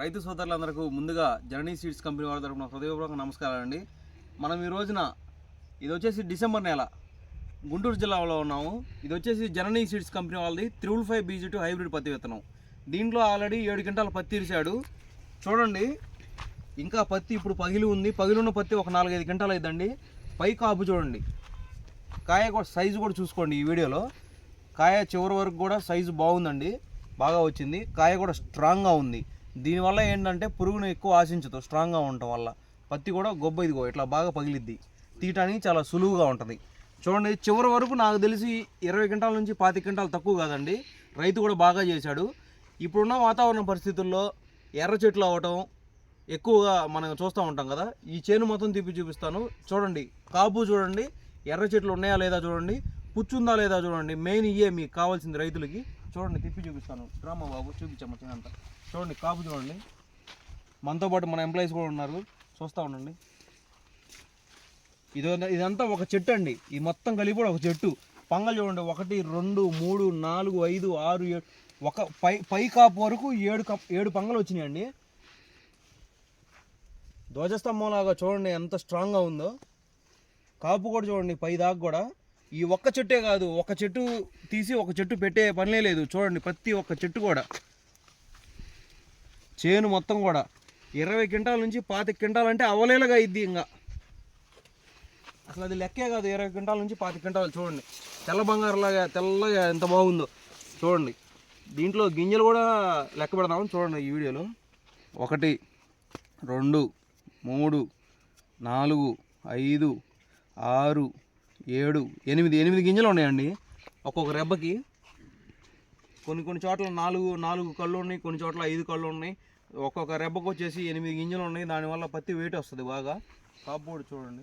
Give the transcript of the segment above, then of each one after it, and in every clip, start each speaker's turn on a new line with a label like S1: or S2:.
S1: రైతు సోదరులందరకు ముందుగా journey seeds company వారి తరపున హృదయపూర్వక నమస్కారాలు అండి మనం ఈ రోజున ఇది వచ్చేసి డిసెంబర్ నెల గుంటూరు జిల్లాలో ఉన్నాము. ఇది వచ్చేసి జననీ సీడ్స్ కంపెనీ వాళ్ళది triple five BG two hybrid పత్తి విత్తనం. దీంట్లో ఆల్రెడీ ఏడు గంటల పత్తి తీరిశాడు చూడండి ఇంకా పత్తి ఇప్పుడు పగిలి ఉంది. పగిలిన పత్తి ఒక నాలుగైదు గంటలు అయిద్దండి. పై కాపు చూడండి. కాయ కూడా సైజు కూడా చూసుకోండి ఈ వీడియోలో. కాయ చివరి వరకు కూడా సైజు బాగుందండి. బాగా వచ్చింది. కాయ కూడా స్ట్రాంగ్గా ఉంది. దీనివల్ల ఏంటంటే పురుగును ఎక్కువ ఆశించదు స్ట్రాంగ్గా ఉండటం వల్ల. పత్తి కూడా గొబ్బ ఇదిగో ఇట్లా బాగా పగిలిద్ది. తీయటానికి చాలా సులువుగా ఉంటుంది. చూడండి చివరి వరకు నాకు తెలిసి ఇరవై గంటల నుంచి పాతి గంటలు తక్కువ కాదండి. రైతు కూడా బాగా చేశాడు. ఇప్పుడున్న వాతావరణ పరిస్థితుల్లో ఎర్ర చెట్లు అవ్వటం ఎక్కువగా మనం చూస్తూ ఉంటాం కదా. ఈ చేను మొత్తం తిప్పి చూపిస్తాను. చూడండి కాపు చూడండి ఎర్ర చెట్లు ఉన్నాయా లేదా చూడండి పుచ్చుందా లేదా చూడండి. మెయిన్ ఇయే మీకు కావాల్సింది రైతులకి. చూడండి తిప్పి చూపిస్తాను. డ్రామా బాబు చూపించాము చిన్నంతా. చూడండి కాపు చూడండి. మనతో పాటు మన ఎంప్లాయీస్ కూడా ఉన్నారు. చూస్తూ ఉండండి. ఇది ఇదంతా ఒక చెట్టు అండి. ఈ మొత్తం కలిపి కూడా ఒక చెట్టు. పంగలు చూడండి ఒకటి రెండు మూడు నాలుగు ఐదు ఆరు ఏడు ఒక పై పై కాపు వరకు ఏడు కప్ ఏడు పంగలు వచ్చినాయండి. ధ్వజస్తంభం లాగా చూడండి ఎంత స్ట్రాంగ్గా ఉందో. కాపు కూడా చూడండి పై దాకా కూడా. ఈ ఒక్క చెట్టే కాదు ఒక చెట్టు తీసి ఒక చెట్టు పెట్టే పనిలే లేదు. చూడండి ప్రతి ఒక్క చెట్టు కూడా. చేను మొత్తం కూడా. ఇరవై క్వింటాల నుంచి పాతి క్వింటాల్ అంటే అవలేలుగా అయింది ఇంకా. అసలు అది లెక్కే కాదు ఇరవై క్వింటాల నుంచి పాతి క్వింటాలు చూడండి. తెల్ల బంగారులాగా తెల్లగా ఎంత బాగుందో చూడండి. దీంట్లో గింజలు కూడా లెక్క పెడదాం చూడండి ఈ వీడియోలో. ఒకటి రెండు మూడు నాలుగు ఐదు ఆరు ఏడు ఎనిమిది. ఎనిమిది గింజలు ఉన్నాయండి. ఒక్కొక్క రెబ్బకి. కొన్ని కొన్ని చోట్ల నాలుగు నాలుగు కళ్ళు ఉన్నాయి కొన్ని చోట్ల ఐదు కళ్ళు ఉన్నాయి. ఒక్కొక్క రెబ్బకు వచ్చేసి ఎనిమిది గింజలు ఉన్నాయి. దానివల్ల పత్తి వెయిట్ వస్తుంది బాగా. కాపుడు చూడండి.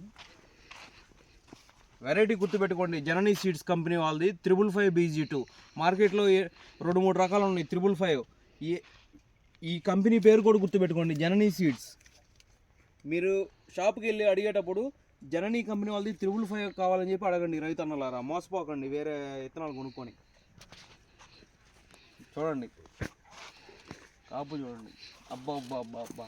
S1: వెరైటీ గుర్తుపెట్టుకోండి. జననీ సీడ్స్ కంపెనీ వాళ్ళది. త్రిబుల్ ఫైవ్ బీజీ టూ మార్కెట్లో ఏ- రెండు మూడు రకాలు ఉన్నాయి. త్రిబుల్ ఫైవ్ ఈ ఈ కంపెనీ పేరు కూడా గుర్తుపెట్టుకోండి. జననీ సీడ్స్ మీరు షాప్కి వెళ్ళి అడిగేటప్పుడు జననీ కంపెనీ వాళ్ళది త్రిబుల్ ఫైవ్ కావాలని చెప్పి అడగండి రైతు అన్నలారా మోసపోకండి. వేరే విత్తనాలు కొనుక్కొని. చూడండి. కాపు చూడండి. అబ్బా అబ్బా అబ్బా అబ్బా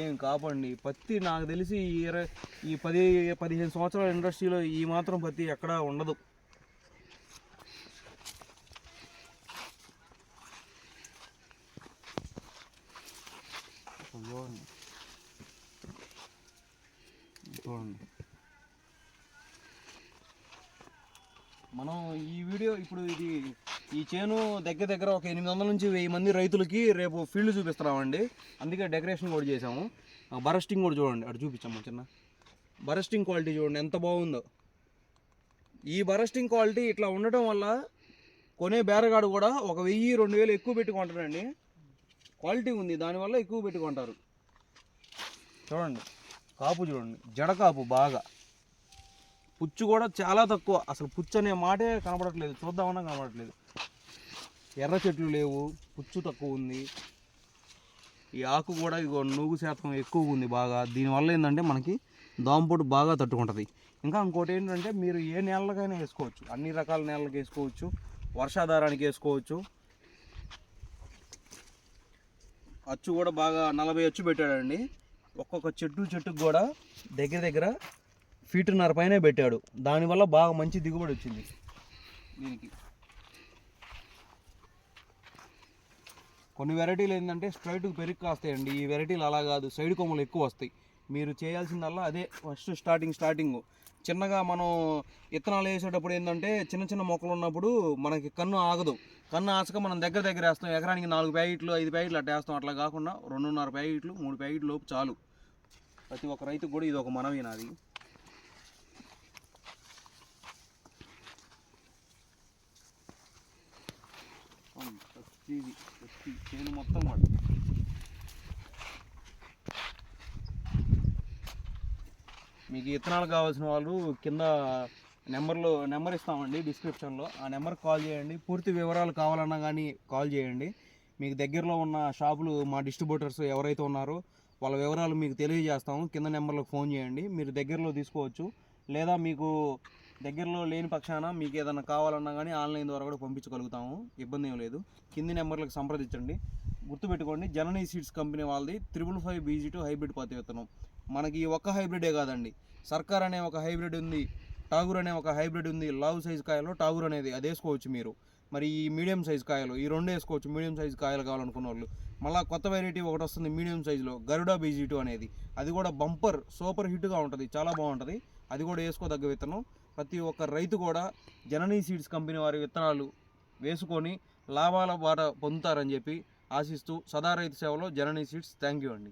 S1: ఏం కాపండి. పత్తి నాకు తెలిసి ఈ ఇరవై ఈ పది పదిహేను సంవత్సరాల ఇండస్ట్రీలో ఈ మాత్రం పత్తి ఎక్కడా ఉండదు. చూడండి. చూడండి. మనం ఈ వీడియో ఇప్పుడు ఇది ఈ చేను దగ్గర దగ్గర ఒక ఎనిమిది వందల నుంచి వెయ్యి మంది రైతులకి రేపు ఫీల్డ్ చూపిస్తున్నామండి. అందుకే డెకరేషన్ కూడా చేసాము బరస్టింగ్ కూడా చూడండి. అటు చూపించాము చిన్న. బరస్టింగ్ క్వాలిటీ చూడండి. ఎంత బాగుందో. ఈ బరస్టింగ్ క్వాలిటీ ఇట్లా ఉండటం వల్ల కొనే బేరగాడు కూడా ఒక వెయ్యి రెండు వేలు ఎక్కువ పెట్టుకుంటారండి క్వాలిటీ ఉంది. దానివల్ల ఎక్కువ పెట్టుకుంటారు చూడండి. కాపు చూడండి. జడ కాపు బాగా. పుచ్చు కూడా చాలా తక్కువ. అసలు పుచ్చు అనే మాటే కనపడట్లేదు చూద్దామన్నా కనపడట్లేదు ఎర్ర చెట్లు లేవు పుచ్చు తక్కువ ఉంది. ఈ ఆకు కూడా ఇగో నూగు శాతం ఎక్కువ ఉంది బాగా. దీనివల్ల ఏంటంటే మనకి దోమపోటు బాగా తట్టుకుంటుంది. ఇంకా ఇంకోటి ఏంటంటే మీరు ఏ నేలకైనా వేసుకోవచ్చు. అన్ని రకాల నేలలకు వేసుకోవచ్చు. వర్షాధారానికి వేసుకోవచ్చు. అచ్చు కూడా బాగా నలభై అచ్చు పెట్టాడండి. ఒక్కొక్క చెట్టు చెట్టుకు కూడా దగ్గర దగ్గర ఫీటున్నర పైనే పెట్టాడు. దానివల్ల బాగా మంచి దిగుబడి వచ్చింది దీనికి. కొన్ని వెరైటీలు ఏంటంటే స్ట్రైట్కి పెరిగి కాస్తాయండి. ఈ వెరైటీలు అలా కాదు. సైడ్ కొమ్మలు ఎక్కువ వస్తాయి. మీరు చేయాల్సిందల్లా అదే ఫస్ట్ స్టార్టింగ్ స్టార్టింగ్ చిన్నగా మనం విత్తనాలు వేసేటప్పుడు ఏంటంటే చిన్న చిన్న మొక్కలు ఉన్నప్పుడు మనకి కన్ను ఆగదు. కన్ను ఆసక మనం దగ్గర దగ్గర వేస్తాం. ఎకరానికి నాలుగు ప్యాకెట్లు ఐదు ప్యాకెట్లు అట్లా వేస్తాం. అట్లా కాకుండా రెండున్నర ప్యాకెట్లు మూడు ప్యాకెట్లు లోపు చాలు. ప్రతి ఒక్క రైతుకు కూడా ఇది ఒక మనవి నాది. అవును, ప్రతిది చేను మొత్తం కూడా. మీకు విత్తనాలు కావాల్సిన వాళ్ళు కింద నెంబర్లో నెంబర్ ఇస్తామండి డిస్క్రిప్షన్లో. ఆ నెంబర్కి కాల్ చేయండి. పూర్తి వివరాలు కావాలన్నా కానీ కాల్ చేయండి. మీకు దగ్గరలో ఉన్న షాపులు మా డిస్ట్రిబ్యూటర్స్ ఎవరైతే ఉన్నారో వాళ్ళ వివరాలు మీకు తెలియజేస్తాము. కింద నెంబర్లకు ఫోన్ చేయండి. మీరు దగ్గరలో తీసుకోవచ్చు. లేదా మీకు దగ్గరలో లేని పక్షాన మీకు ఏదైనా కావాలన్నా కానీ ఆన్లైన్ ద్వారా కూడా పంపించగలుగుతాము. ఇబ్బంది ఏం లేదు. కింది నెంబర్లకు సంప్రదించండి. గుర్తుపెట్టుకోండి జననీ సీడ్స్ కంపెనీ వాళ్ళది triple five BG two hybrid పత్తి విత్తనం. మనకి ఒక హైబ్రిడే కాదండి. సర్కార్ అనే ఒక హైబ్రిడ్ ఉంది టాగూర్ అనే ఒక హైబ్రిడ్ ఉంది. లావ్ సైజ్ కాయలో టాగూర్ అనేది అది వేసుకోవచ్చు మీరు. మరి ఈ మీడియం సైజ్ కాయలు ఈ రెండు వేసుకోవచ్చు. మీడియం సైజ్ కాయలు కావాలనుకున్న వాళ్ళు మళ్ళీ కొత్త వెరైటీ ఒకటి వస్తుంది మీడియం సైజులో గరుడా బీజీ టూ అనేది. అది కూడా బంపర్ సూపర్ హిట్గా ఉంటుంది. చాలా బాగుంటుంది. అది కూడా వేసుకోదగ్గ విత్తనం. ప్రతి ఒక్క రైతు కూడా జననీ సీడ్స్ కంపెనీ వారి విత్తనాలు వేసుకొని లాభాల బాట పొందుతారని చెప్పి ఆశిస్తూ సదా రైతు సేవలో జననీ సీడ్స్. థ్యాంక్ యూ అండి.